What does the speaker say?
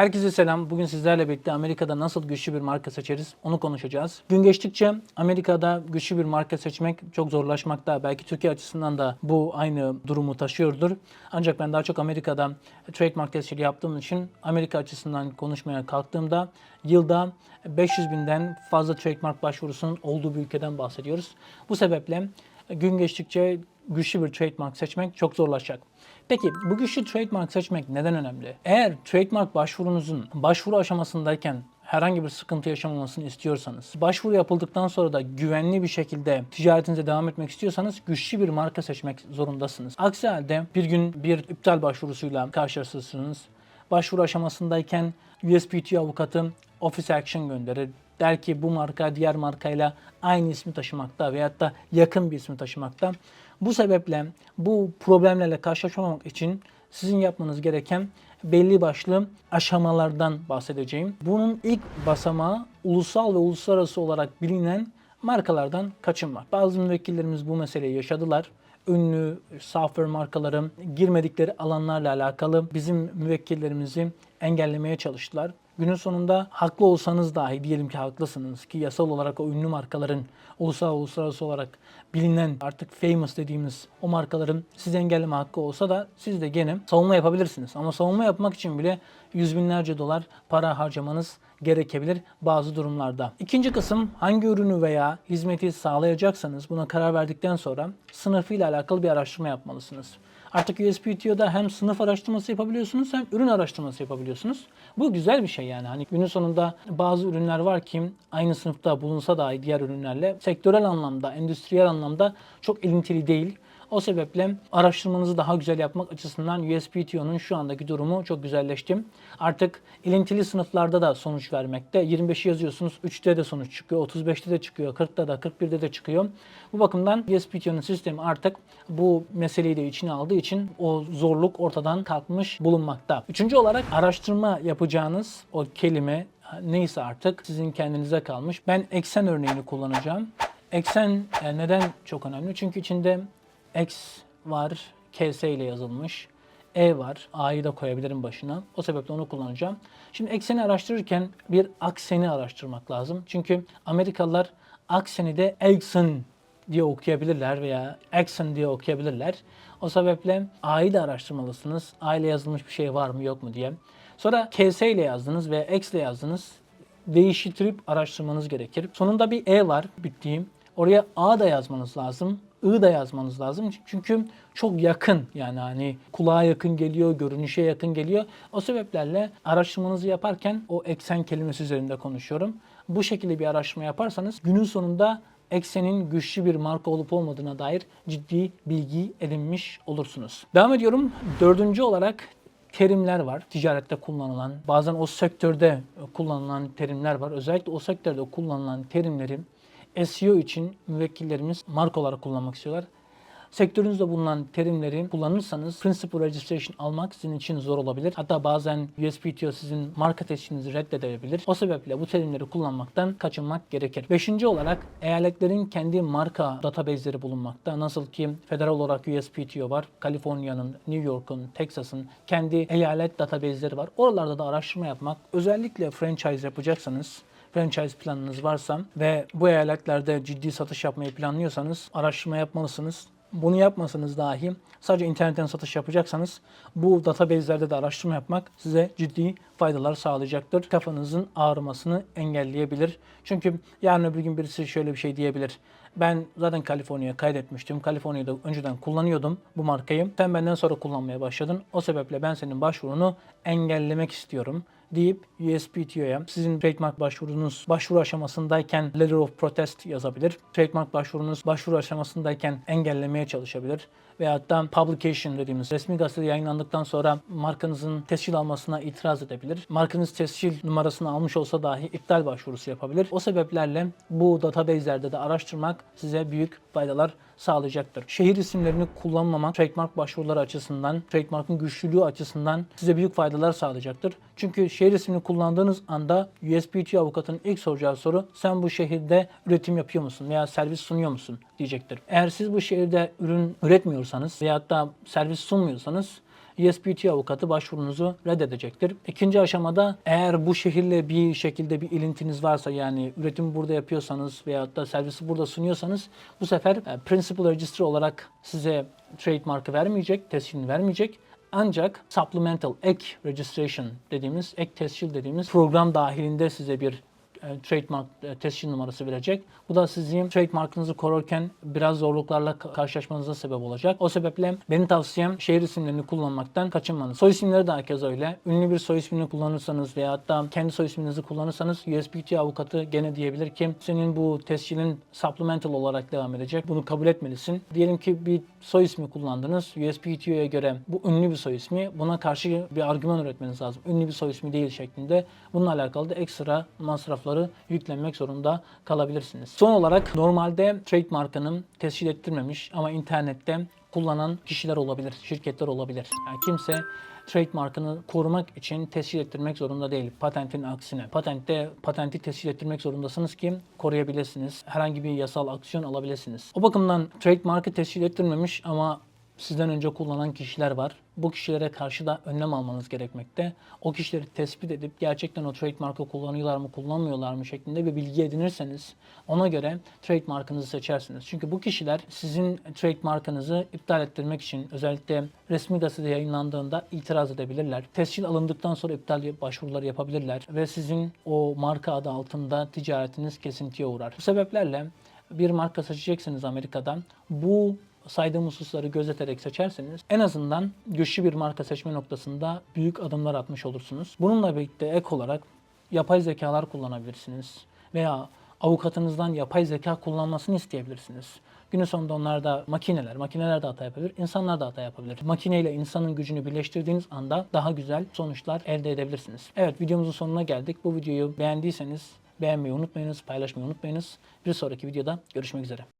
Herkese selam. Bugün sizlerle birlikte Amerika'da nasıl güçlü bir marka seçeriz onu konuşacağız. Gün geçtikçe Amerika'da güçlü bir marka seçmek çok zorlaşmakta. Belki Türkiye açısından da bu aynı durumu taşıyordur. Ancak ben daha çok Amerika'da trademark tescili yaptığım için Amerika açısından konuşmaya kalktığımda yılda 500 binden fazla trademark başvurusunun olduğu bir ülkeden bahsediyoruz. Bu sebeple gün geçtikçe güçlü bir trademark seçmek çok zorlaşacak. Peki bu güçlü trademark seçmek neden önemli? Eğer trademark başvurunuzun başvuru aşamasındayken herhangi bir sıkıntı yaşamamasını istiyorsanız, başvuru yapıldıktan sonra da güvenli bir şekilde ticaretinize devam etmek istiyorsanız güçlü bir marka seçmek zorundasınız. Aksi halde bir gün bir iptal başvurusuyla karşılaşırsınız. Başvuru aşamasındayken USPT avukatı office action gönderir. Der ki bu marka diğer markayla aynı ismi taşımakta veyahut da yakın bir ismi taşımakta. Bu sebeple bu problemlerle karşılaşmamak için sizin yapmanız gereken belli başlı aşamalardan bahsedeceğim. Bunun ilk basamağı ulusal ve uluslararası olarak bilinen markalardan kaçınmak. Bazı müvekkillerimiz bu meseleyi yaşadılar ünlü software markaların girmedikleri alanlarla alakalı bizim müvekkillerimizi engellemeye çalıştılar. Günün sonunda haklı olsanız dahi diyelim ki haklısınız ki yasal olarak o ünlü markaların ulusal uluslararası olarak bilinen artık famous dediğimiz o markaların sizi engelleme hakkı olsa da siz de gene savunma yapabilirsiniz. Ama savunma yapmak için bile yüz binlerce dolar para harcamanız gerekebilir bazı durumlarda. İkinci kısım hangi ürünü veya hizmeti sağlayacaksanız buna karar verdikten sonra sınıfıyla alakalı bir araştırma yapmalısınız. Artık USPTO'da hem sınıf araştırması yapabiliyorsunuz hem ürün araştırması yapabiliyorsunuz. Bu güzel bir şey yani. Hani günün sonunda bazı ürünler var ki aynı sınıfta bulunsa dahi diğer ürünlerle sektörel anlamda, endüstriyel anlamda çok ilintili değil. O sebeple araştırmanızı daha güzel yapmak açısından USPTO'nun şu andaki durumu çok güzelleşti. Artık ilintili sınıflarda da sonuç vermekte. 25'i yazıyorsunuz, 3'te de sonuç çıkıyor, 35'te de çıkıyor, 40'ta da, 41'de de çıkıyor. Bu bakımdan USPTO'nun sistemi artık bu meseleyi de içine aldığı için o zorluk ortadan kalkmış bulunmakta. Üçüncü olarak araştırma yapacağınız o kelime neyse artık sizin kendinize kalmış. Ben eksen örneğini kullanacağım. Eksen e, neden çok önemli? Çünkü içinde X var, KS ile yazılmış. E var, A'yı da koyabilirim başına. O sebeple onu kullanacağım. Şimdi ekseni araştırırken bir akseni araştırmak lazım. Çünkü Amerikalılar akseni de Exen diye okuyabilirler veya Exen diye okuyabilirler. O sebeple A'yı da araştırmalısınız. A ile yazılmış bir şey var mı yok mu diye. Sonra KS ile yazdınız ve X ile yazdınız. Değiştirip araştırmanız gerekir. Sonunda bir E var bittiğim. Oraya A da yazmanız lazım. I da yazmanız lazım. Çünkü çok yakın yani hani kulağa yakın geliyor, görünüşe yakın geliyor. O sebeplerle araştırmanızı yaparken o eksen kelimesi üzerinde konuşuyorum. Bu şekilde bir araştırma yaparsanız günün sonunda eksenin güçlü bir marka olup olmadığına dair ciddi bilgi edinmiş olursunuz. Devam ediyorum. Dördüncü olarak terimler var. Ticarette kullanılan, bazen o sektörde kullanılan terimler var. Özellikle o sektörde kullanılan terimleri SEO için müvekkillerimiz marka olarak kullanmak istiyorlar. Sektörünüzde bulunan terimleri kullanırsanız Principal Registration almak sizin için zor olabilir. Hatta bazen USPTO sizin marka tescilinizi reddedebilir. O sebeple bu terimleri kullanmaktan kaçınmak gerekir. Beşinci olarak eyaletlerin kendi marka database'leri bulunmakta. Nasıl ki federal olarak USPTO var. Kaliforniya'nın, New York'un, Texas'ın kendi eyalet database'leri var. Oralarda da araştırma yapmak, özellikle franchise yapacaksanız franchise planınız varsa ve bu eyaletlerde ciddi satış yapmayı planlıyorsanız araştırma yapmalısınız. Bunu yapmasanız dahi sadece internetten satış yapacaksanız bu database'lerde de araştırma yapmak size ciddi faydalar sağlayacaktır. Kafanızın ağrımasını engelleyebilir. Çünkü yarın öbür gün birisi şöyle bir şey diyebilir. Ben zaten Kaliforniya'ya kaydetmiştim. Kaliforniya'da önceden kullanıyordum bu markayı. Sen benden sonra kullanmaya başladın. O sebeple ben senin başvurunu engellemek istiyorum deyip USPTO'ya sizin trademark başvurunuz başvuru aşamasındayken letter of protest yazabilir. Trademark başvurunuz başvuru aşamasındayken engellemeye çalışabilir. Veyahut da publication dediğimiz resmi gazetede yayınlandıktan sonra markanızın tescil almasına itiraz edebilir. Markanız tescil numarasını almış olsa dahi iptal başvurusu yapabilir. O sebeplerle bu database'lerde de araştırmak size büyük faydalar sağlayacaktır. Şehir isimlerini kullanmamak trademark başvuruları açısından, trademarkın güçlülüğü açısından size büyük faydalar sağlayacaktır. Çünkü şehir ismini kullandığınız anda USPT avukatın ilk soracağı soru sen bu şehirde üretim yapıyor musun veya servis sunuyor musun diyecektir. Eğer siz bu şehirde ürün üretmiyorsanız veyahut da servis sunmuyorsanız USPT avukatı başvurunuzu reddedecektir. İkinci aşamada eğer bu şehirle bir şekilde bir ilintiniz varsa yani üretimi burada yapıyorsanız veyahut da servisi burada sunuyorsanız bu sefer e, Principal Register olarak size trademark'ı vermeyecek, tescilini vermeyecek. Ancak supplemental ek registration dediğimiz, ek tescil dediğimiz program dahilinde size bir e, trademark e, numarası verecek. Bu da sizin trademarkınızı korurken biraz zorluklarla ka- karşılaşmanıza sebep olacak. O sebeple benim tavsiyem şehir isimlerini kullanmaktan kaçınmanız. Soy isimleri de herkes öyle. Ünlü bir soy ismini kullanırsanız veya hatta kendi soy isminizi kullanırsanız USPT avukatı gene diyebilir ki senin bu tescilin supplemental olarak devam edecek. Bunu kabul etmelisin. Diyelim ki bir soy ismi kullandınız. USPTO'ya göre bu ünlü bir soy ismi. Buna karşı bir argüman üretmeniz lazım. Ünlü bir soy ismi değil şeklinde. Bununla alakalı da ekstra masrafları yüklenmek zorunda kalabilirsiniz. Son olarak normalde trademark'ını tescil ettirmemiş ama internette kullanan kişiler olabilir, şirketler olabilir. Yani kimse trademark'ını korumak için tescil ettirmek zorunda değil. Patentin aksine. Patentte patenti tescil ettirmek zorundasınız ki koruyabilirsiniz. Herhangi bir yasal aksiyon alabilirsiniz. O bakımdan trademark'ı tescil ettirmemiş ama sizden önce kullanan kişiler var. Bu kişilere karşı da önlem almanız gerekmekte. O kişileri tespit edip gerçekten o trademark'ı kullanıyorlar mı, kullanmıyorlar mı şeklinde bir bilgi edinirseniz ona göre trademark'ınızı seçersiniz. Çünkü bu kişiler sizin trademark'ınızı iptal ettirmek için özellikle resmi gazetede yayınlandığında itiraz edebilirler. Tescil alındıktan sonra iptal başvuruları yapabilirler ve sizin o marka adı altında ticaretiniz kesintiye uğrar. Bu sebeplerle bir marka seçeceksiniz Amerika'dan. Bu saydığım hususları gözeterek seçerseniz en azından güçlü bir marka seçme noktasında büyük adımlar atmış olursunuz. Bununla birlikte ek olarak yapay zekalar kullanabilirsiniz veya avukatınızdan yapay zeka kullanmasını isteyebilirsiniz. Günün sonunda onlar da makineler, makineler de hata yapabilir, insanlar da hata yapabilir. Makineyle insanın gücünü birleştirdiğiniz anda daha güzel sonuçlar elde edebilirsiniz. Evet videomuzun sonuna geldik. Bu videoyu beğendiyseniz beğenmeyi unutmayınız, paylaşmayı unutmayınız. Bir sonraki videoda görüşmek üzere.